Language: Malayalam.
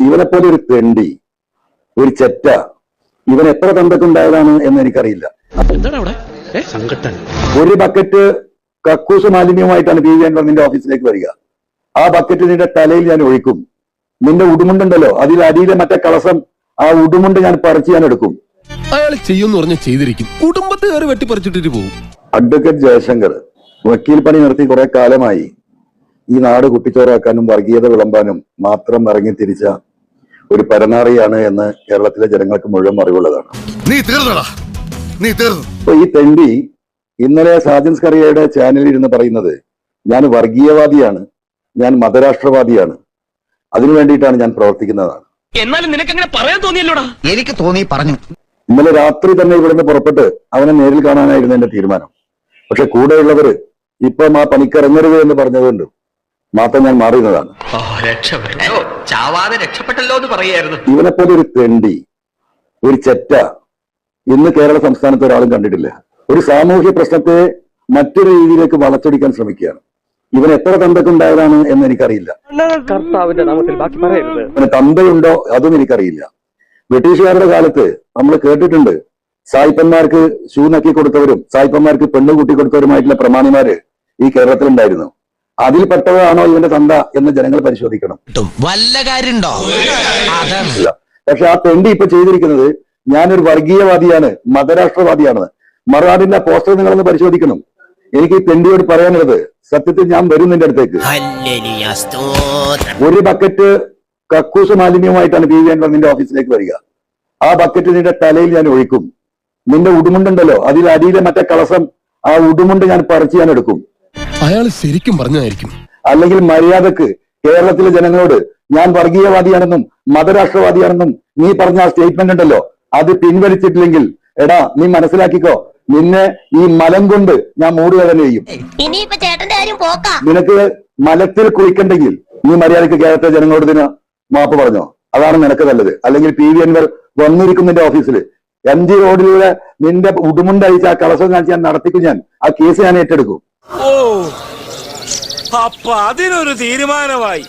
ഇവനെപ്പോലെ ഒരു തെണ്ടി ഒരു ചെറ്റ ഇവൻ എത്ര തന്തക്കുണ്ടായതാണ് എന്ന് എനിക്കറിയില്ല. എന്താണ് അവിടെ? ഏ? ഒരു ബക്കറ്റ് കക്കൂസ് മാലിന്യവുമായിട്ടാണ് പി വി അൻവർ നിന്റെ ഓഫീസിലേക്ക് വരിക. ആ ബക്കറ്റ് നിന്റെ തലയിൽ ഞാൻ ഒഴിക്കും. നിന്റെ ഉടുമുണ്ടല്ലോ അതിൽ അടിയിലെ മറ്റേ കളസം ആ ഉടുമുണ്ട് ഞാൻ പറിച്ച് ഞാൻ എടുക്കും. അയാൾ ചെയ്യുമെന്ന് പറഞ്ഞ് ചെയ്തിരിക്കും. കുടുംബത്തെ കയറി വെട്ടിപ്പറിച്ചിട്ടിട്ട് പോകും. അഡ്വക്കേറ്റ് ജയശങ്കർ വക്കീൽ പണി നിർത്തി കുറെ കാലമായി. ഈ നാട് കുട്ടിച്ചോറാക്കാനും വർഗീയത വിളമ്പാനും മാത്രം ഇറങ്ങി തിരിച്ച ഒരു പരനാറിയാണ് എന്ന് കേരളത്തിലെ ജനങ്ങൾക്ക് മുഴുവൻ അറിവുള്ളതാണ്. നീ തീർന്നടാ. നീ തീർന്നു. അപ്പൊ ഈ തെണ്ടി ഇന്നലെ സാജൻസ് കറിയയുടെ ചാനലിൽ ഇരുന്ന് പറയുന്നത് ഞാൻ വർഗീയവാദിയാണ് ഞാൻ മതരാഷ്ട്രവാദിയാണ്. അതിനു വേണ്ടിയിട്ടാണ് ഞാൻ പ്രവർത്തിക്കുന്നതാണ്. എന്നാലും നിനക്ക് അങ്ങനെ പറയാൻ തോന്നിയല്ലോടാ? എനിക്ക് തോന്നി പറഞ്ഞു. ഇന്നലെ രാത്രി തന്നെ ഇവിടുന്ന് പുറപ്പെട്ട് അവനെ നേരിൽ കാണാനായിരുന്നു എന്റെ തീരുമാനം. പക്ഷെ കൂടെയുള്ളവര് ഇപ്പം ആ പണിക്കിറങ്ങരുത് എന്ന് പറഞ്ഞതുകൊണ്ട് മാത്രം ഞാൻ മാറിയതാണ്. ചാവാതെ രക്ഷപ്പെട്ടല്ലോ എന്ന് പറയായിരുന്നു ഇവനെപ്പോലെ ഒരു തെണ്ടി ഒരു ചെറ്റ ഇന്ന് കേരള സംസ്ഥാനത്ത് ഒരാളും കണ്ടിട്ടില്ല. ഒരു സാമൂഹ്യ പ്രശ്നത്തെ മറ്റൊരു രീതിയിലേക്ക് വളച്ചൊടിക്കാൻ ശ്രമിക്കുകയാണ്. ഇവൻ എത്ര തന്തക്കുണ്ടായതാണ് എന്ന് എനിക്കറിയില്ല. കർത്താവിന്റെ നാമത്തിൽ ബാക്കി പറയരുത്. ഇവന് തന്തയുണ്ടോ അതും എനിക്കറിയില്ല. ബ്രിട്ടീഷുകാരുടെ കാലത്ത് നമ്മൾ കേട്ടിട്ടുണ്ട് സായിപ്പന്മാർക്ക് ഷൂ നക്കി കൊടുത്തവരും സായിപ്പന്മാർക്ക് പെണ്ണ് കൂട്ടി കൊടുത്തവരുമായിട്ടുള്ള പ്രമാണിമാര് ഈ കേരളത്തിലുണ്ടായിരുന്നു. അതിൽപ്പെട്ടതാണോ ഇവന്റെ തന്ത എന്ന് ജനങ്ങൾ പരിശോധിക്കണം. വല്ല കാര്യണ്ടോ ഇല്ല. പക്ഷെ ആ തെണ്ടി ഇപ്പൊ ചെയ്തിരിക്കുന്നത് ഞാനൊരു വർഗീയവാദിയാണ് മതരാഷ്ട്രവാദിയാണ്. മറുനാടിന്റെ പോസ്റ്റർ നിങ്ങളൊന്ന് പരിശോധിക്കണം. എനിക്ക് ഈ തെണ്ടിയോട് പറയാനുള്ളത് സത്യത്തിൽ ഞാൻ വരും നിന്റെ അടുത്തേക്ക്. ഒരു ബക്കറ്റ് കക്കൂസ് മാലിന്യവുമായിട്ടാണ് പി വി അൻവർ നിന്റെ ഓഫീസിലേക്ക് വരിക. ആ ബക്കറ്റ് നിന്റെ തലയിൽ ഞാൻ ഒഴിക്കും. നിന്റെ ഉടുമുണ്ടല്ലോ അതിൽ അടിയിലെ മറ്റേ കളസം ആ ഉടുമുണ്ട് ഞാൻ പറിച്ചു ഞാൻ എടുക്കും. അയാൾ ശരിക്കും പറഞ്ഞായിരിക്കും അല്ലെങ്കിൽ മര്യാദയ്ക്ക് കേരളത്തിലെ ജനങ്ങളോട് ഞാൻ വർഗീയവാദിയാണെന്നും മതരാഷ്ട്രവാദിയാണെന്നും നീ പറഞ്ഞ ആ സ്റ്റേറ്റ്മെന്റ് ഉണ്ടല്ലോ. അത് പിൻവലിച്ചിട്ടില്ലെങ്കിൽ എടാ നീ മനസ്സിലാക്കിക്കോ. നിന്നെ ഈ മലം കൊണ്ട് ഞാൻ മൂടുക തന്നെ ചെയ്യും നിനക്ക് മലത്തിൽ കുളിക്കണ്ടെങ്കിൽ നീ മര്യാദയ്ക്ക് കേരളത്തിലെ ജനങ്ങളോട് ഇതിന് മാപ്പ് പറഞ്ഞോ. അതാണ് നിനക്ക് നല്ലത്. അല്ലെങ്കിൽ പി വി അൻവർ വന്നിരിക്കും നിന്റെ ഓഫീസിൽ എം ജി റോഡിലൂടെ നിന്റെ ഉടുമുണ്ടഴിച്ച് ആ കളസം കാണിച്ച് ഞാൻ നടത്തിക്കും ഞാൻ. ആ കേസ് ഞാൻ ഏറ്റെടുക്കും. ഓ അപ്പൊ അതിനൊരു തീരുമാനമായി.